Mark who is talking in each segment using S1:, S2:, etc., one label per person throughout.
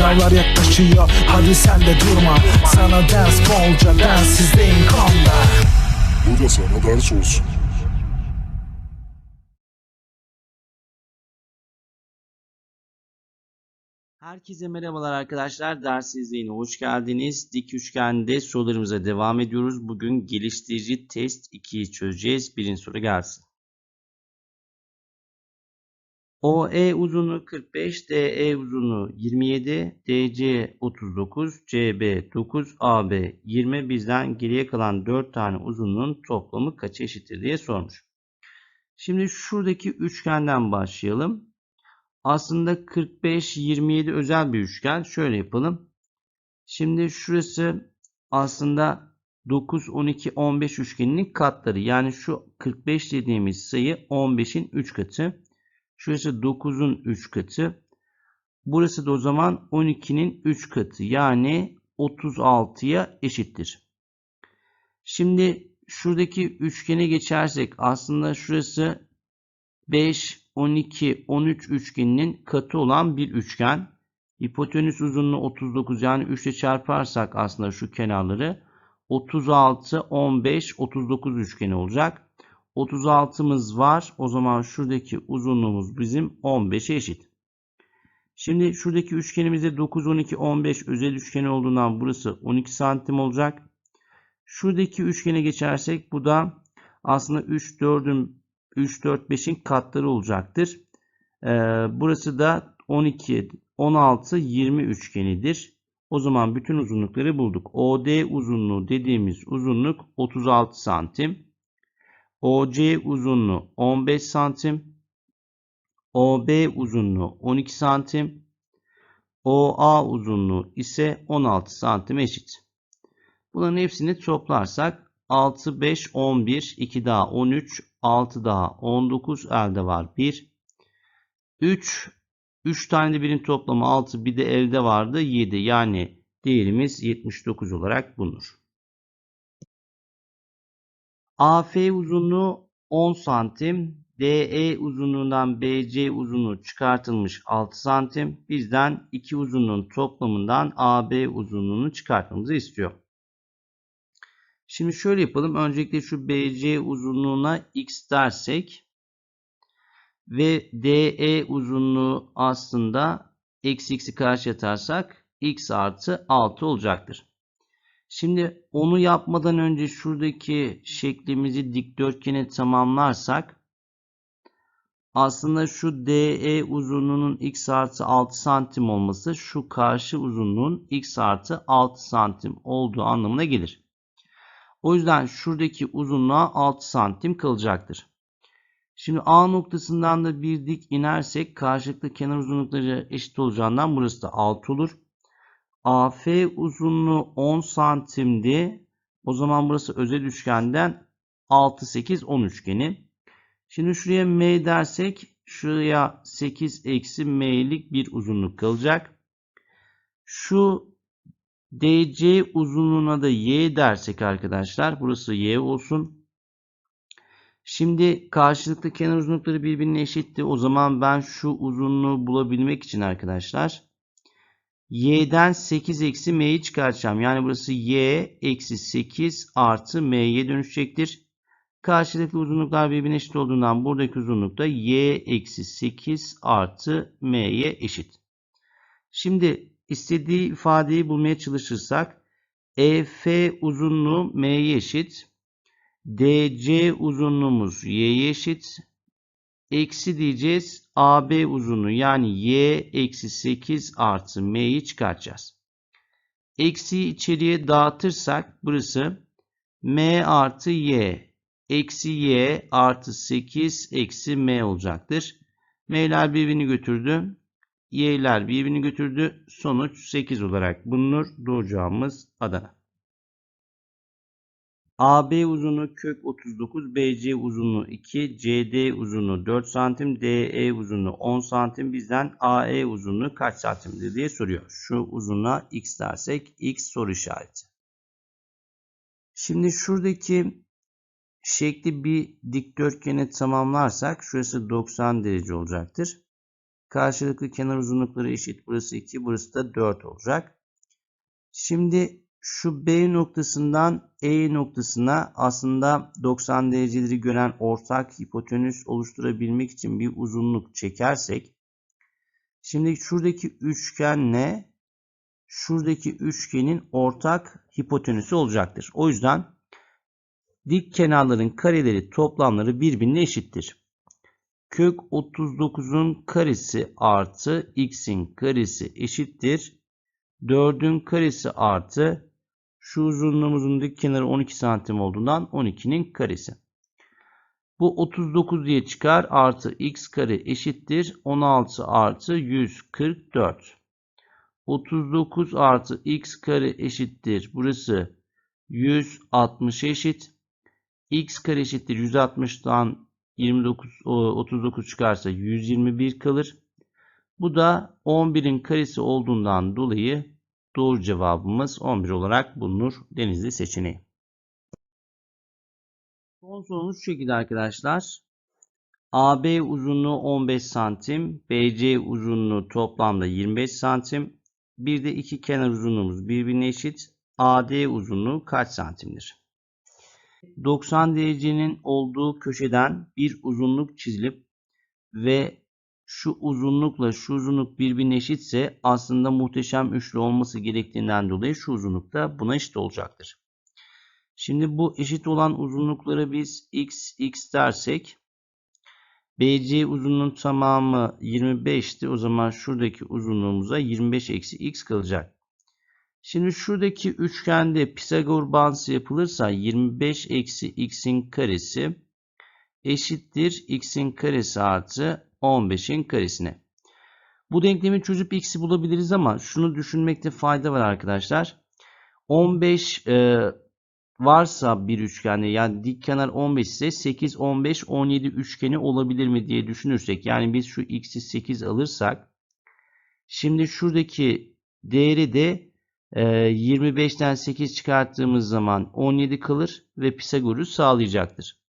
S1: Sınavlar yaklaşıyor hadi sen de durma Sana ders bolca densizliğin konda
S2: Bu da sana ders olsun.
S3: Herkese merhabalar arkadaşlar. Ders izleyine hoş geldiniz. Dik üçgende sorularımıza devam ediyoruz. Bugün geliştirici test 2'yi çözeceğiz. Birinci soru gelsin. OE uzunluğu 45, DE uzunluğu 27, DC 39, CB 9, AB 20 bizden geriye kalan 4 tane uzunluğun toplamı kaça eşittir diye sormuş. Şimdi şuradaki üçgenden başlayalım. Aslında 45 27 özel bir üçgen. Şöyle yapalım. Şimdi şurası aslında 9 12 15 üçgeninin katları. Yani şu 45 dediğimiz sayı 15'in 3 katı. Şurası 9'un 3 katı. Burası da o zaman 12'nin 3 katı. Yani 36'ya eşittir. Şimdi şuradaki üçgene geçersek aslında şurası 5 12, 13 üçgeninin katı olan bir üçgen. Hipotenüs uzunluğu 39 yani 3 ile çarparsak aslında şu kenarları 36, 15, 39 üçgeni olacak. 36'mız var. O zaman şuradaki uzunluğumuz bizim 15'e eşit. Şimdi şuradaki üçgenimizde 9, 12, 15 özel üçgen olduğundan burası 12 santim olacak. Şuradaki üçgene geçersek bu da aslında 3, 4'ün 3, 4, 5'in katları olacaktır. Ee, burası da 12, 16, 20 üçgenidir. O zaman bütün uzunlukları bulduk. OD uzunluğu dediğimiz uzunluk 36 santim. OC uzunluğu 15 santim. OB uzunluğu 12 santim. OA uzunluğu ise 16 santim eşit. Bunların hepsini toplarsak 6, 5, 11, 2 daha 13, 6 daha 19 elde var 1. 3, 3 tane de birin toplamı 6 bir de elde vardı 7 yani değerimiz 79 olarak bulunur. AF uzunluğu 10 santim. DE uzunluğundan BC uzunluğu çıkartılmış 6 santim. Bizden iki uzunluğun toplamından AB uzunluğunu çıkartmamızı istiyor. Şimdi şöyle yapalım. Öncelikle şu BC uzunluğuna x dersek ve DE uzunluğu aslında eksi x'i karşı atarsak x artı 6 olacaktır. Şimdi onu yapmadan önce şuradaki şeklimizi dikdörtgene tamamlarsak aslında şu DE uzunluğunun x artı 6 santim olması şu karşı uzunluğun x artı 6 santim olduğu anlamına gelir. O yüzden şuradaki uzunluğa 6 santim kalacaktır. Şimdi A noktasından da bir dik inersek karşılıklı kenar uzunlukları eşit olacağından burası da 6 olur. AF uzunluğu 10 santimdi. O zaman burası özel üçgenden 6, 8, 10 üçgeni. Şimdi şuraya M dersek şuraya 8 eksi M'lik bir uzunluk kalacak. Şu DC uzunluğuna da Y dersek arkadaşlar burası Y olsun. Şimdi karşılıklı kenar uzunlukları birbirine eşitti. O zaman ben şu uzunluğu bulabilmek için arkadaşlar y'den 8 eksi m'yi çıkartacağım. Yani burası y eksi 8 artı m'ye dönüşecektir. Karşılıklı uzunluklar birbirine eşit olduğundan buradaki uzunluk da y eksi 8 artı m'ye eşit. Şimdi istediği ifadeyi bulmaya çalışırsak EF uzunluğu m'ye eşit. DC uzunluğumuz y'ye eşit. Eksi diyeceğiz. AB uzunluğu yani y eksi 8 artı m'yi çıkartacağız. Eksiyi içeriye dağıtırsak burası m artı y eksi y artı 8 eksi m olacaktır. m'ler birbirini götürdü. y'ler birbirini götürdü. Sonuç 8 olarak bulunur. Doğru cevabımız Adana. AB uzunluğu kök 39, BC uzunluğu 2, CD uzunluğu 4 santim, DE uzunluğu 10 santim. Bizden AE uzunluğu kaç santimdir diye soruyor. Şu uzunluğa x dersek x soru işareti. Şimdi şuradaki şekli bir dikdörtgene tamamlarsak şurası 90 derece olacaktır. Karşılıklı kenar uzunlukları eşit. Burası 2, burası da 4 olacak. Şimdi şu B noktasından E noktasına aslında 90 dereceleri gören ortak hipotenüs oluşturabilmek için bir uzunluk çekersek şimdi şuradaki üçgenle şuradaki üçgenin ortak hipotenüsü olacaktır. O yüzden dik kenarların kareleri toplamları birbirine eşittir. Kök 39'un karesi artı x'in karesi eşittir. 4'ün karesi artı şu uzunluğumuzun dik kenarı 12 santim olduğundan 12'nin karesi. Bu 39 diye çıkar artı x kare eşittir 16 artı 144. 39 artı x kare eşittir. Burası 160 eşit. x kare eşittir 160'dan 29 39 çıkarsa 121 kalır. Bu da 11'in karesi olduğundan dolayı doğru cevabımız 11 olarak bulunur. Denizli seçeneği. Son sorumuz şu şekilde arkadaşlar. AB uzunluğu 15 santim, BC uzunluğu toplamda 25 santim. Bir de iki kenar uzunluğumuz birbirine eşit. AD uzunluğu kaç santimdir? 90 derecenin olduğu köşeden bir uzunluk çizilip ve şu uzunlukla şu uzunluk birbirine eşitse aslında muhteşem üçlü olması gerektiğinden dolayı şu uzunluk da buna eşit olacaktır. Şimdi bu eşit olan uzunlukları biz x, x dersek BC uzunluğun tamamı 25'ti. O zaman şuradaki uzunluğumuza 25 eksi x kalacak. Şimdi şuradaki üçgende Pisagor bağıntısı yapılırsa 25 eksi x'in karesi eşittir x'in karesi artı 15'in karesine. Bu denklemi çözüp x'i bulabiliriz ama şunu düşünmekte fayda var arkadaşlar. 15 e, varsa bir üçgende yani dik kenar 15 ise 8, 15, 17 üçgeni olabilir mi diye düşünürsek yani biz şu x'i 8 alırsak şimdi şuradaki değeri de e, 25'ten 8 çıkarttığımız zaman 17 kalır ve Pisagor'u sağlayacaktır.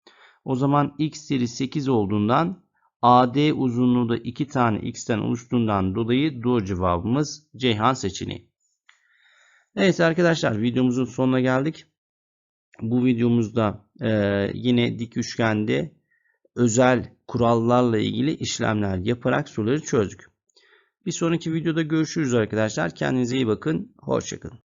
S3: O zaman x değeri 8 olduğundan AD uzunluğu da 2 tane x'ten oluştuğundan dolayı doğru cevabımız Ceyhan seçeneği. Evet arkadaşlar videomuzun sonuna geldik. Bu videomuzda e, yine dik üçgende özel kurallarla ilgili işlemler yaparak soruları çözdük. Bir sonraki videoda görüşürüz arkadaşlar. Kendinize iyi bakın. Hoşçakalın.